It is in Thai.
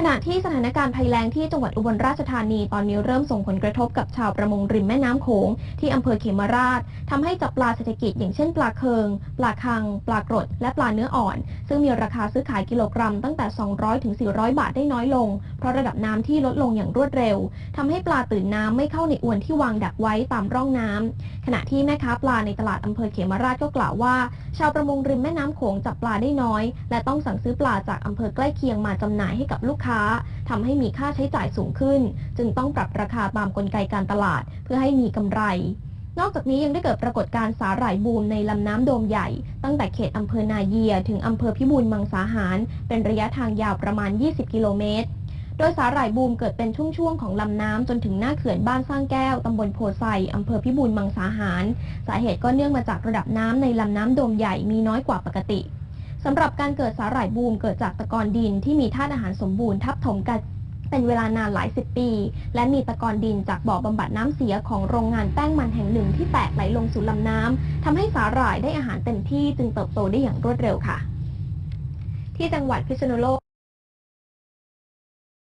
ขณะที่สถานการณ์ภัยแล้งที่จังหวัดอุบลราชธานีตอนนี้เริ่มส่งผลกระทบกับชาวประมงริมแม่น้ำโขงที่อำเภอเขมราช ทำให้จับปลาเศรษฐกิจอย่างเช่นปลาเคิง ปลาคัง ปลากรด และปลาเนื้ออ่อน ซึ่งมีราคาซื้อขายกิโลกรัมตั้งแต่ 200ถึง400 บาทได้น้อยลง เพราะระดับน้ำที่ลดลงอย่างรวดเร็วทำให้ปลาตื่นน้ำไม่เข้าในอวนที่วางดักไว้ตามร่องน้ำขณะที่แม่ค้าปลาในตลาดอำเภอเขมราชก็กล่าวว่า ชาวประมงริมแม่น้ำโขงจับปลาได้น้อย และต้องสั่งซื้อปลาจากอำเภอใกล้เคียงมาจำหน่ายให้กับลูกค้าทำให้มีค่าใช้จ่ายสูงขึ้น จึงต้องปรับราคาตามกลไกการตลาด เพื่อให้มีกำไร นอกจากนี้ยังได้เกิดปรากฏการณ์สาหร่ายบูมในลำน้ำโดมใหญ่ ตั้งแต่เขตอำเภอนาเยีย ถึงอำเภอพิบูลมังสาหาร เป็นระยะทางยาวประมาณ 20 กิโลเมตร โดยสาหร่ายบูมเกิดเป็นช่วงๆของลำน้ำจนถึงหน้าเขื่อนบ้านสร้างแก้วตำบลโพไซอำเภอพิบูลมังสาหาร สาเหตุก็เนื่องมาจากระดับน้ำในลำน้ำโดมใหญ่มีน้อยกว่าปกติสำหรับการเกิดสาหร่ายบูมเกิดจากตะกอนดินที่มีธาตุอาหารสมบูรณ์ทับถมกัน เป็นเวลานานหลายสิบปี และมีตะกอนดินจากบ่อบำบัดน้ำเสียของโรงงานแป้งมันแห่งหนึ่งที่แตกไหลลงสู่ลำน้ำทำให้สาหร่ายได้อาหารเต็มที่จึงเติบโตได้อย่างรวดเร็วค่ะ ที่จังหวัดพิษณุโลก